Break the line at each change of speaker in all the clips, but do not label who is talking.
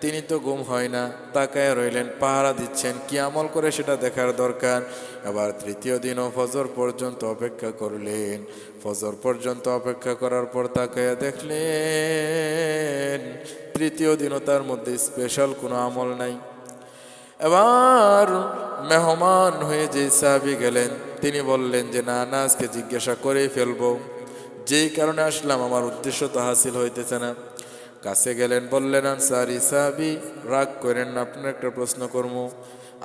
তিনি তো ঘুম হয় না, তাকায় রইলেন, পাহারা দিচ্ছেন, কি আমল করে সেটা দেখার দরকার? আবার তৃতীয় দিনও ফজর পর্যন্ত অপেক্ষা করলেন। ফজর পর্যন্ত অপেক্ষা করার পর তাকায় দেখলেন, তৃতীয় দিনও তার মধ্যে স্পেশাল কোনো আমল নাই। এবার মেহমান হয়ে যে সাহাবি গেলেন, তিনি বললেন যে, না না, আজকে জিজ্ঞাসা করেই ফেলব। যেই কারণে আসলাম, আমার উদ্দেশ্য তো হাসিল হইতেছে না। কাছে গেলেন, বললেন, আনসারি সাহাবি রাগ করেন আপনার একটা প্রশ্ন করব।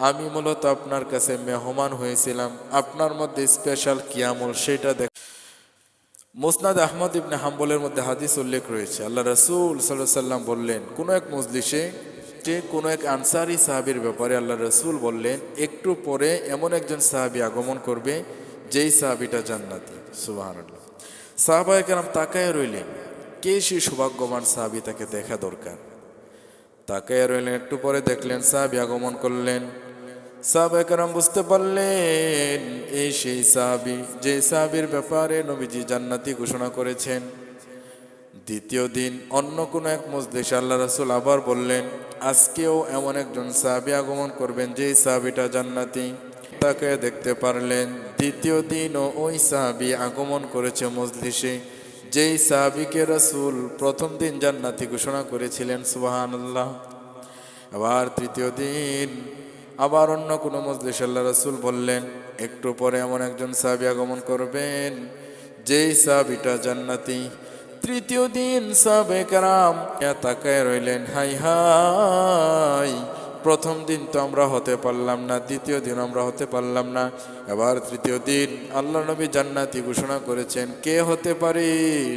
আমি মূলত আপনার কাছে মেহমান হয়েছিলাম। আপনার মধ্যে স্পেশাল কি আমল সেটা দেখ মুসনাদ আহমদ ইবনে হাম্বলের মধ্যে হাদিস উল্লেখ রয়েছে। আল্লাহ রসুল সাল্লাহ সাল্লাম বললেন, কোনো এক মজলিসে যে কোনো এক আনসারি সাহাবির ব্যাপারে আল্লাহ রসুল বললেন, একটু পরে এমন একজন সাহাবি আগমন করবে, যেই সাহাবিটা জান্নাতি। সুবাহান আল্লাহ সাহাবায় কেরাম তাকায় রইলেন। কে সেই সৌভাগ্যবান সাহাবি তাকে দেখা দরকার। তাকায় রইলেন একটু পরে দেখলেন সাহাবি আগমন করলেন। সাহাবায়ে কেরাম বুঝতে পারলেন, এই সেই সাহাবি যে সাহাবির ব্যাপারে নবীজি জান্নাতি ঘোষণা করেছেন। দ্বিতীয় দিন অন্য কোনো এক মজলিসে আল্লাহ রাসুল আবার বললেন, আজকেও এমন একজন সাহাবি আগমন করবেন যেই সাহাবিটা জান্নাতি। তাকে দেখতে পারলেন। দ্বিতীয় দিনও ওই সাহাবি আগমন করেছে মজলিসে। যেই সাহাবিকে রাসূল প্রথম দিন জান্নাতি ঘোষণা করেছিলেন, সুবহানাল্লাহ। আবার তৃতীয় দিন আবার অন্য কোনো মজলিস আল্লাহ রাসূল বললেন, একটু পরে এমন একজন সাহাবি আগমন করবেন, যেই সাহাবিটা জান্নাতি। তৃতীয় দিন সাহাবে কারাম তাকায় রইলেন, হাই হাই, প্রথম দিন তো আমরা হতে পারলাম না, দ্বিতীয় দিন আমরা হতে পারলাম না। এবার তৃতীয় দিন আল্লাহ নবী জান্নাতি ঘোষণা করেছেন, কে হতে পারে?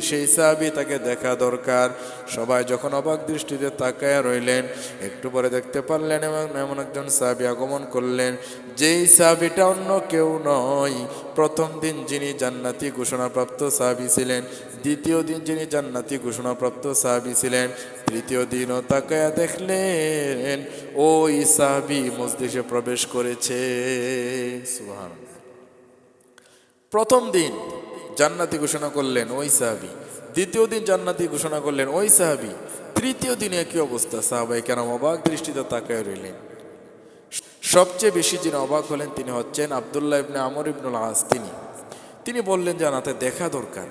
সেই সাহাবি তাকে দেখা দরকার। সবাই যখন অবাক দৃষ্টিতে তাকায় রইলেন, একটু পরে দেখতে পারলেন এবং এমন একজন সাহাবি আগমন করলেন, যেই সাহাবিটা অন্য কেউ নয়। প্রথম দিন যিনি জান্নাতি ঘোষণাপ্রাপ্ত সাহাবি ছিলেন, দ্বিতীয় দিন যিনি জান্নাতি ঘোষণাপ্রাপ্ত সাহাবি ছিলেন, তৃতীয় দিনও তাকায়া দেখলেন, ওই সাহাবি মসজিদে প্রবেশ করেছে। সুবহানাল্লাহ। প্রথম দিন জান্নাতি ঘোষণা করলেন, ওই সাহাবি। দ্বিতীয় দিন জান্নাতি ঘোষণা করলেন, ওই সাহাবি। তৃতীয় দিনে একই অবস্থা, সাহাবাই কেন অবাক দৃষ্টিতে তাকায় রইলেন। সবচেয়ে বেশি যিনি অবাক হলেন তিনি হচ্ছেন আবদুল্লাহ ইবনে আমর ইবনুল আস। তিনি তিনি বললেন যে আনাতে দেখা দরকার।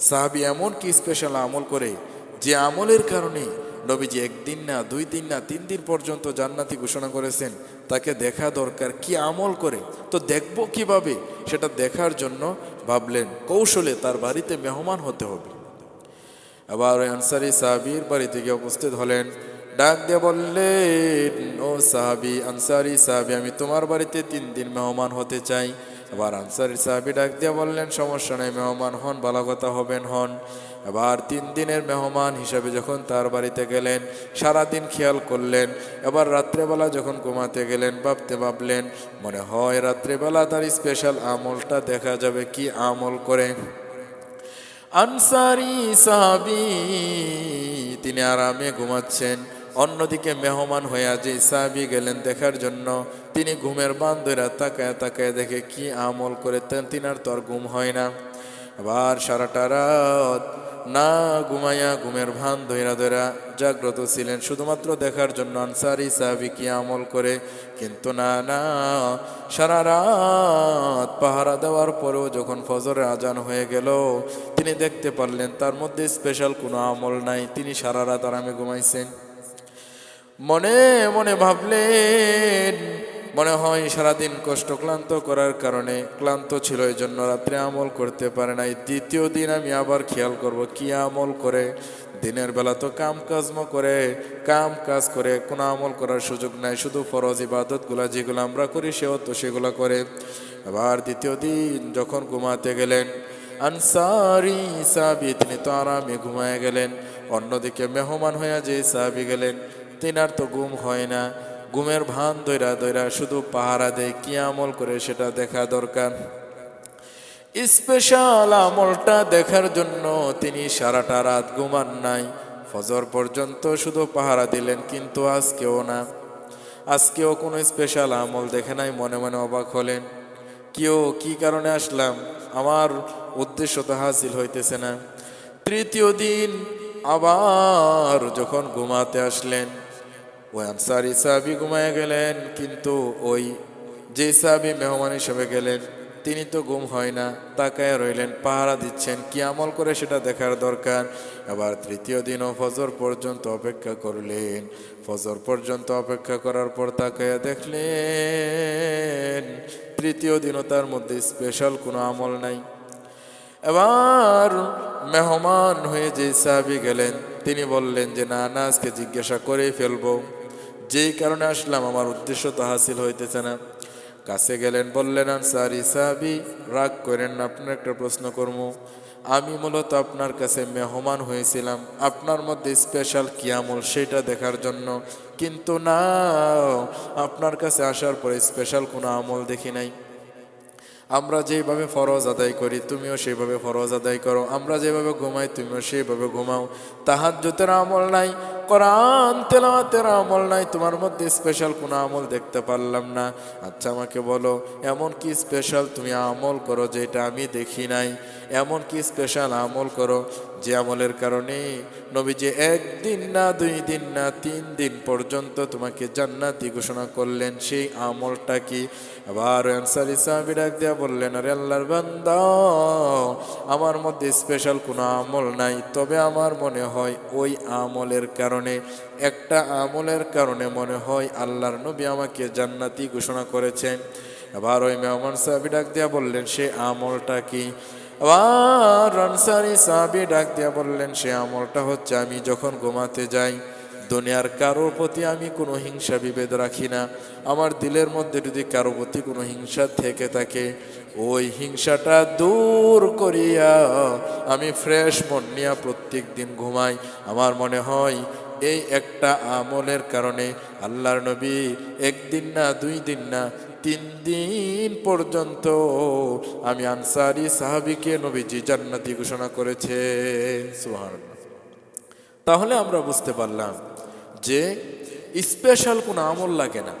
সাহাবি এমন কি স্পেশাল আমল করে যে আমলের কারণে নবীজি একদিন না দুই দিন না তিন দিন পর্যন্ত জান্নাতি ঘোষণা করেছেন, তাকে দেখা দরকার, কি আমল করে? তো দেখব কীভাবে? সেটা দেখার জন্য ভাবলেন, কৌশলে তার বাড়িতে মেহমান হতে হবে। আবার আনসারি সাহাবির বাড়িতে গিয়ে উপস্থিত হলেন, ডাক দিয়ে বললেন, ও সাহাবি, আনসারি সাহাবি, আমি তোমার বাড়িতে তিন দিন মেহমান হতে চাই। আবার আনসারি সাহাবি ডাক দিয়ে বললেন, সমস্যা নেই, মেহমান হন, বালাগতা হবেন হন। এবার তিন দিনের মেহমান হিসাবে যখন তার বাড়িতে গেলেন, সারাদিন খেয়াল করলেন। এবার রাত্রেবেলা যখন ঘুমাতে গেলেন, ভাবতে ভাবলেন, মনে হয় রাত্রেবেলা তার স্পেশাল আমলটা দেখা যাবে, কি আমল করে? আনসারি সাহাবি তিনি আরামে ঘুমাচ্ছেন। অন্যদিকে মেহমান হইয়া যে সাহাবি গেলেন দেখার জন্য। তিনি ঘুমের বান ধরে তাকায় তাকায় দেখে কি আমল করে তিনার তো আর ঘুম হয় না। আবার সারাটা রাত না ঘুমাইয়া ঘুমের ভান ধৈরা ধৈরা জাগ্রত ছিলেন। শুধুমাত্র দেখার জন্য আনসারি সাহাবি কি আমল করে? কিন্তু না না। সারা রাত পাহারা দেওয়ার পরেও যখন ফজরের আজান হয়ে গেল, তিনি দেখতে পারলেন তার মধ্যে স্পেশাল কোনো আমল নাই। তিনি সারা রাত আরামে ঘুমাইছেন। মনে মনে ভাবলেন, মনে হয় সারাদিন কষ্ট ক্লান্ত করার কারণে ক্লান্ত ছিল এই জন্য রাত্রে আমল করতে পারে নাই। দ্বিতীয় দিন আমি আবার খেয়াল করব, কি আমল করে? দিনের বেলা তো কাম কাজম করে কাম কাজ করে, কোনো আমল করার সুযোগ নাই, শুধু ফরজ ইবাদতগুলা যেগুলো আমরা করি, সেও তো সেগুলো করে। আবার দ্বিতীয় দিন যখন ঘুমাতে গেলেন, আনসারি সাবি তিনি তো আরামে ঘুমায় গেলেন। অন্যদিকে মেহমান হইয়া যে সাবি গেলেন তিনার তো ঘুম হয় না। ঘুমের ভান দৈরা দৈরা শুধু পাহারা দেয়। কি আমল করে সেটা দেখা দরকার? স্পেশাল আমলটা দেখার জন্য তিনি সারাটা রাত ঘুমান নাই। ফজর পর্যন্ত শুধু পাহারা দিলেন, কিন্তু আজকেও না। আজকেও কোনো স্পেশাল আমল দেখে নাই, মনে মনে অবাক হলেন। কেউ কি কারণে আসলাম? আমার উদ্দেশ্য তো হাসিল হইতেছে না। তৃতীয় দিন আবার যখন ঘুমাতে আসলেন ওই আনসারি সাহাবি ঘুমায় গেলেন, কিন্তু ওই যে সাহাবি মেহমান হিসেবে গেলেন, তিনি তো গুম হয় না, তাকায় রইলেন, পাহারা দিচ্ছেন, কি আমল করে সেটা দেখার দরকার? আবার তৃতীয় দিনও ফজর পর্যন্ত অপেক্ষা করলেন, ফজর পর্যন্ত অপেক্ষা করার পর তাকায়া দেখলেন, তৃতীয় দিনও তার মধ্যে স্পেশাল কোনো আমল নাই। এবার মেহমান হয়ে যে সাহাবি গেলেন, তিনি বললেন যে, না না, আজকে জিজ্ঞাসা করেই ফেলব। যেই কারণে আসলাম, আমার উদ্দেশ্য তো হাসিল হইতেছে না। কাছে গেলেন, বললেন, আনসারি সাহাবি, রাগ করেন আপনার একটা প্রশ্ন করব। আমি মূলত আপনার কাছে মেহমান হয়েছিলাম। আপনার মধ্যে স্পেশাল কি আমল সেটা দেখার জন্য। কিন্তু না, আপনার কাছে আসার পরে স্পেশাল কোনো আমল দেখি নাই। আমরা যেভাবে ফরজ আদায় করি, তুমিও সেইভাবে ফরজ আদায় করো। আমরা যেভাবে ঘুমাই, তুমিও সেইভাবে ঘুমাও। তাহার তাহাজ্জুতের আমল নাই কোরআন তেলাওয়াতের আমল নাই, তোমার মধ্যে স্পেশাল কোনো আমল দেখতে পারলাম না। আচ্ছা আমাকে বলো, এমন কি স্পেশাল তুমি আমল করো যেটা আমি দেখি নাই? এমন কি স্পেশাল আমল করো যে আমলের কারণে নবীজি একদিন না, দুই দিন না, তিন দিন পর্যন্ত তোমাকে জান্নাতি ঘোষণা করলেন, সেই আমলটা কি? আবার আনসারি সাহাবি ডাক দিয়া বললেন, আরে আল্লাহর বান্দা, আমার মধ্যে স্পেশাল কোনো আমল নাই, তবে আমার মনে হয় ওই আমলের কারণে একটা আমলের কারণে মনে হয় আল্লাহর নবী আমাকে জান্নাতি ঘোষণা করেছেন। আবার ওই মেহমান সাহাবি ডাক দিয়া বললেন, সে আমলটা কি? আবার সাহাবি ডাক দিয়া বললেন, সে আমলটা হচ্ছে আমি যখন ঘুমাতে যাই, দুনিয়ার কারোর প্রতি আমি কোনো হিংসা বিভেদ রাখি না। আমার দিলের মধ্যে যদি কারও প্রতি কোনো হিংসা থেকে থাকে, ওই হিংসাটা দূর করিয়া আমি ফ্রেশ মন নিয়ে প্রত্যেক দিন ঘুমাই। আমার মনে হয় এই একটা আমলের কারণে আল্লাহর নবী একদিন না, দুই দিন না, তিন দিন পর্যন্ত আমি আনসারি সাহাবিকে নবীজি জান্নাতি ঘোষণা করেছে। সুবহানাল্লাহ। তাহলে আমরা বুঝতে পারলাম যে স্পেশাল কোনো আমল লাগে না।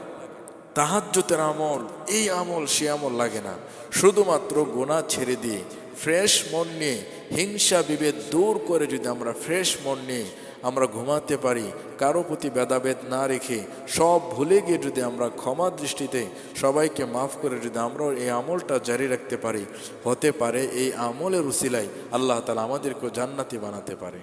তাহাজ্জুতের আমল, এই আমল, সে আমল লাগে না। শুধুমাত্র গোনা ছেড়ে দিয়ে ফ্রেশ মন নিয়ে, হিংসা বিভেদ দূর করে যদি আমরা ফ্রেশ মন নিয়ে আমরা ঘুমাতে পারি, কারও প্রতি ভেদাভেদ না রেখে সব ভুলে গিয়ে যদি আমরা ক্ষমা দৃষ্টিতে সবাইকে মাফ করে যদি আমরাও এই আমলটা জারি রাখতে পারি, হতে পারে এই আমলের উসিলাই আল্লাহ তালা আমাদেরকে জান্নাতি বানাতে পারে।